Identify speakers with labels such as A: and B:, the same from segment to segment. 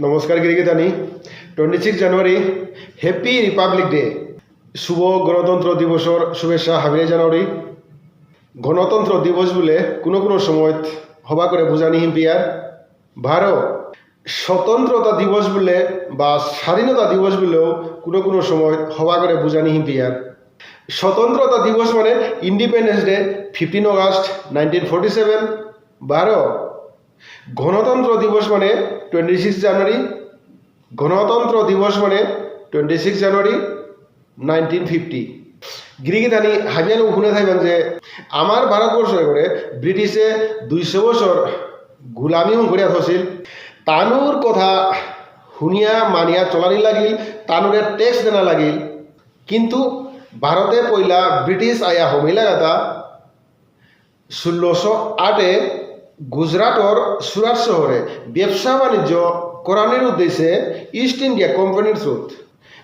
A: নমস্কাৰ গিৰিকেইটানি twenty six জানুৱাৰী হেপী ৰিপাব্লিক ডে শুভ গণতন্ত্র দিবসৰ শুভেচ্ছা হাবিৰে জানুৱাৰী গণতন্ত্র দিবস বোলে কোনো কোনো সময়ত সভা করে বুঝানি হিম্পিয়ার ভারত স্বতন্ত্রতা দিবস বলে বা স্বাধীনতা দিবস বলেও কোনো কোনো সময় সভা করে বুঝানি হিম্পিয়ার স্বতন্ত্রতা দিবস মানে independence day fifteen August nineteen forty seven বারো গণতন্ত্র দিবস মানে টুয়েন্টি সিক্স জানুয়ারি গণতন্ত্র দিবস মানে twenty six January nineteen fifty গিরিগিধানি হাবিয়ানো শুনে থাকবেন যে আমার ভারতবর্ষে করে ব্রিটিশে দুইশো বছর গুলামি করিয়া থছিল। তানুর কথা শুনিয়া মানিয়া চলানি লাগিল তানুরে টেক্স দেনা লাগিল। কিন্তু ভারতে পয়লা ব্রিটিশ আয়া হমিলা গাতা ষোলোশো আটে গুজরাটর সুরাট শহরে ব্যবসা বাণিজ্য করানোর উদ্দেশ্যে ইস্ট ইন্ডিয়া কোম্পানির থ্রুত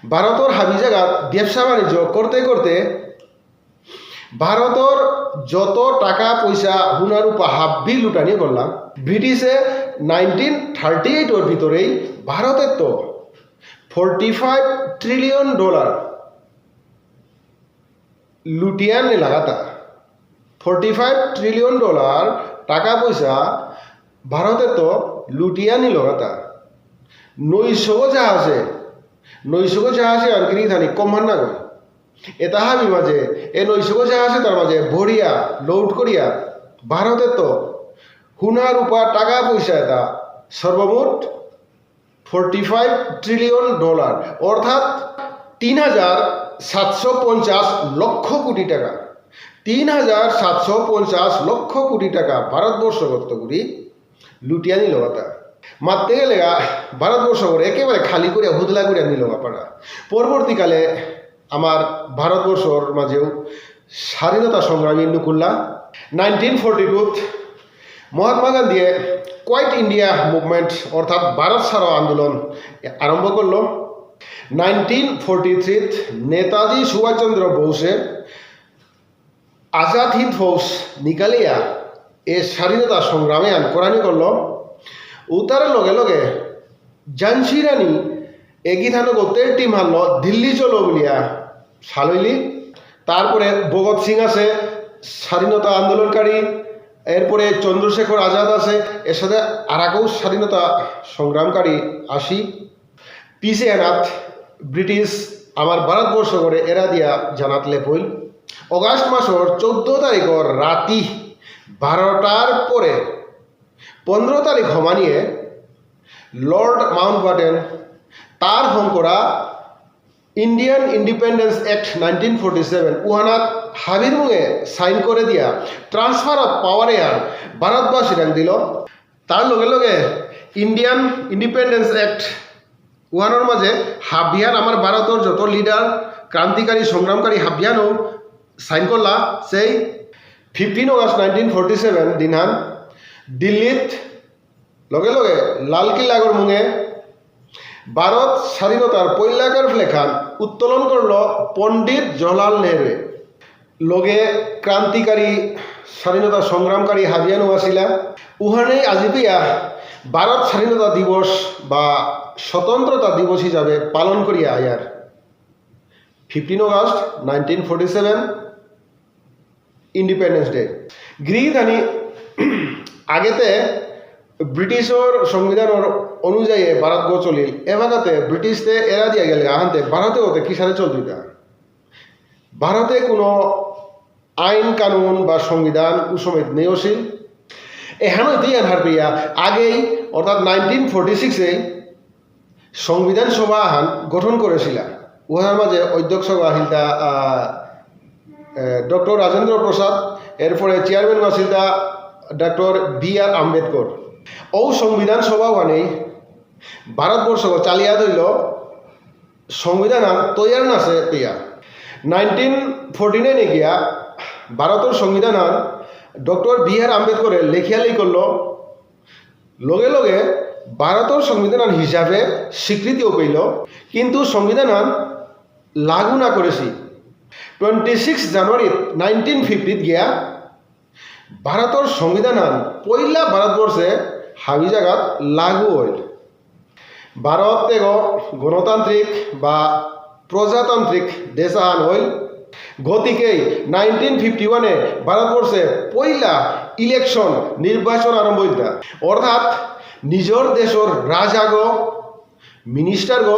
A: ভারতের হাবি জায়গাত ব্যবসা বাণিজ্য করতে করতে ভারতের যত টাকা পয়সা হুনার উপা হাব্বি লুটানি করলাম ব্রিটিশে নাইনটিন থার্টি এইটর ভিতরেই ভারতের তো ফোরটি ফাইভ ট্রিলিয়ন ডলার লুটিয়ান লাগাতা ফোরটি ফাইভ ট্রিলিয়ন ডলার টাকা পয়সা ভারতে তো লুটিয়া লুটিয়ানি লগাতা নৈশগ জাহাজে নৈশগ জাহাজে আর কিনি থানি কম হান না গয় এটা হাবি মাঝে, এ নৈশগ জাহাজে তার মাঝে ভরিয়া লোড করিয়া ভারতে তো হুনা রূপা টাকা পয়সা এটা, সর্বমোট ফোরটি ফাইভ ট্রিলিয়ন ডলার অর্থাৎ তিন হাজার সাতশো পঞ্চাশ লক্ষ কোটি টাকা। তিন হাজার সাতশো পঞ্চাশ লক্ষ কোটি টাকা ভারতবর্ষ গত করি লুটিয়া নিল কথা মারতে গেলে ভারতবর্ষ করে একেবারে খালি করে, হুদলা করে নিল পাড়া পরবর্তীকালে আমার ভারতবর্ষর মাঝেও স্বাধীনতা সংগ্রামী নুকুল্লা, নাইনটিন ফোরটি টুত মহাত্মা গান্ধীয়ে কোয়াইট ইন্ডিয়া মুভমেন্ট, অর্থাৎ ভারত ছাড়ো আন্দোলন আরম্ভ করল। নাইনটিন ফোরটি থ্রিত নেতাজি সুভাষচন্দ্র বোসে আজাদ হিন্দ ফৌজ নিকালিয়া এ স্বাধীনতা সংগ্রামে আন কোরআনি করল। উতারের লগে লগে ঝান্সি রানী এগিথানো গোটের টিম হারল দিল্লি চলো বলিয়া সালইলি। তারপরে ভগৎ সিং আছে, স্বাধীনতা আন্দোলনকারী। এরপরে চন্দ্রশেখর আজাদ আছে, এর সাথে আরাকেও স্বাধীনতা সংগ্রামকারী আসি। পিছে এনাত ব্রিটিশ, আমার ভারতবর্ষ করে এরা দিয়া জানাত লেপইল অগাস্ট মাসর চোদ্দ তারিখর রাতি বারোটার পরে পনেরো তারিখ হমানিয়ে লর্ড মাউন্ট বাটেন তার হম করা Indian independence act nineteen forty seven উহানাত হাবির মুঙে সাইন করে দিয়া ট্রান্সফার অফ পাওয়ারে আর ভারতবাসীর দিল। তার লগে লগে ইন্ডিয়ান ইন্ডিপেন্ডেন্স অ্যাক্ট উহানোর মাঝে হাবিয়ান আমার ভারতের যত লিডার ক্রান্তিকারী সংগ্রামকারী হাবিয়ানও সাইন সেই fifteen August nineteen forty seven দিনহান, দিল্লিত, লগে লগে লালকিল্লাগর মুঙে, ভারত স্বাধীনতার পৈলাকার ফ্লেখান উত্তোলন করল পণ্ডিত জওয়াহরলাল নেহরু। লগে ক্রান্তিকারী স্বাধীনতা সংগ্রামকারী আসিলা উহানেই আজি পিয়া ভারত স্বাধীনতা দিবস বা স্বতন্ত্রতা দিবস হিসাবে পালন করিয়া আয়ার। Fifteen August nineteen forty seven independence day গৃহীধানী আগেতে ব্রিটিশর সংবিধানের অনুযায়ী ভারত গো চলিল। এভাগাতে ব্রিটিশতে এরা দিয়া গেলে, আহান্তে ভারতে ওতে কিসারে চলতিতা ভারতে কোনো আইন কানুন বা সংবিধান উসমেত আছিল এখানে তুই আনহার পেয়া আগেই, অর্থাৎ নাইনটিন ফোরটি সিক্সে সংবিধান সভা আহান গঠন করেছিল। উহার মাঝে অধ্যক্ষ আহিল তা ডক্টর রাজেন্দ্র প্রসাদ, এরপরে চেয়ারম্যান তা ডক্টর বি আর আম্বেদকর। ও সংবিধান সভা ওখানেই ভারতবর্ষ চালিয়া ধরল সংবিধান তৈয়ার নাছে পেয়া নাইনটিন ফোরটি নাইনে গিয়া ভারতের সংবিধান ডক্টর বি আর আম্বেদকরে লেখিয়ালি করল, লগে লগে ভারতের সংবিধান হিসাবে স্বীকৃতিও পেল কিন্তু সংবিধান লাগু না করেছি। টোয়েন্টি সিক্স জানুয়ারি নাইনটিন ফিফটিত গিয়া ভারতের সংবিধান পয়লা ভারতবর্ষে হাবি জায়গাত লাগু হইল ভারত এগো গণতান্ত্রিক বা প্রজাতান্ত্রিক দেশ আন হইল গতিকেই নাইনটিন ফিফটি ওয়ানে ভারতবর্ষে পয়লা ইলেকশন নির্বাচন আরম্ভ হইতা অর্থাৎ নিজর দেশর রাজাগ মিনিস্টারগ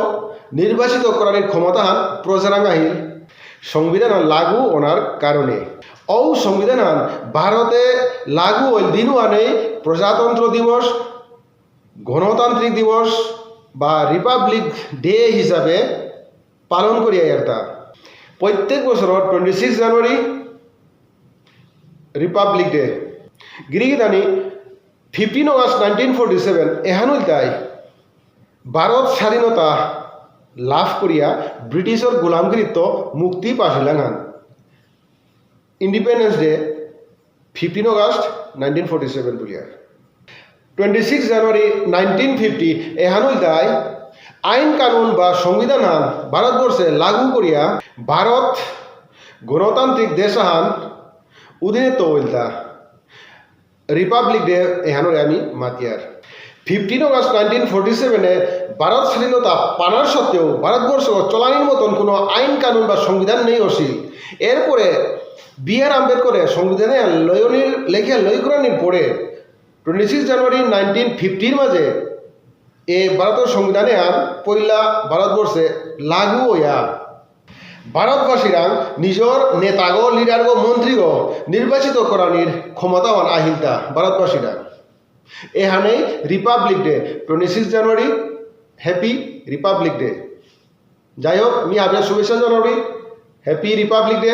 A: নির্বাচিত করার ক্ষমতা হান প্রজারাং আহিল। সংবিধান লাগু ওনার কারণে ও সংবিধান ভারতে লাগু হইল দিনু আনে প্রজাতন্ত্র দিবস গণতান্ত্রিক দিবস বা রিপাবলিক ডে হিসাবে পালন করি এটা প্রত্যেক বছর twenty six January republic day. গিরিগিদানি fifteen August nineteen forty seven এহানুল তাই ভারত স্বাধীনতা লাভ করিয়া ব্রিটিশর গোলামগিরিত্ব মুক্তি হান। Independence day fifteen August nineteen forty seven বুলিয়া। Twenty six January nineteen fifty এহানুল দায় আইন কানুন বা সংবিধান হান ভারতবর্ষে লাগু করিয়া ভারত গণতান্ত্রিক দেশ হান উদিনিত হইলতা রিপাবলিক ডে এহানোরে আমি মাতিয়ার ফিফটিন অগস্ট নাইনটিন ফোরটি সেভেনে ভারত স্বাধীনতা পানার সত্ত্বেও ভারতবর্ষ চলানির মতন কোনো আইন কানুন বা সংবিধান নেই অসিল এরপরে বি আর আম্বেদকরের সংবিধানে লয়নির লেখে লয়করণের পরে টোয়েন্টি সিক্স জানুয়ারি নাইনটিন ফিফটির মাঝে এ ভারতের সংবিধানে আর পয়লা ভারতবর্ষে লাগু হইয়া। ভারতবাসীরা নিজর নেতাগ, লিডারগ, মন্ত্রীগ নির্বাচিত করানির ক্ষমতাবান আহিলতা ভারতবাসীরা। এখানেই republic day twenty six January happy republic day যাই হোক, আমি আপনার শুভেচ্ছা জানাবি। Happy Republic day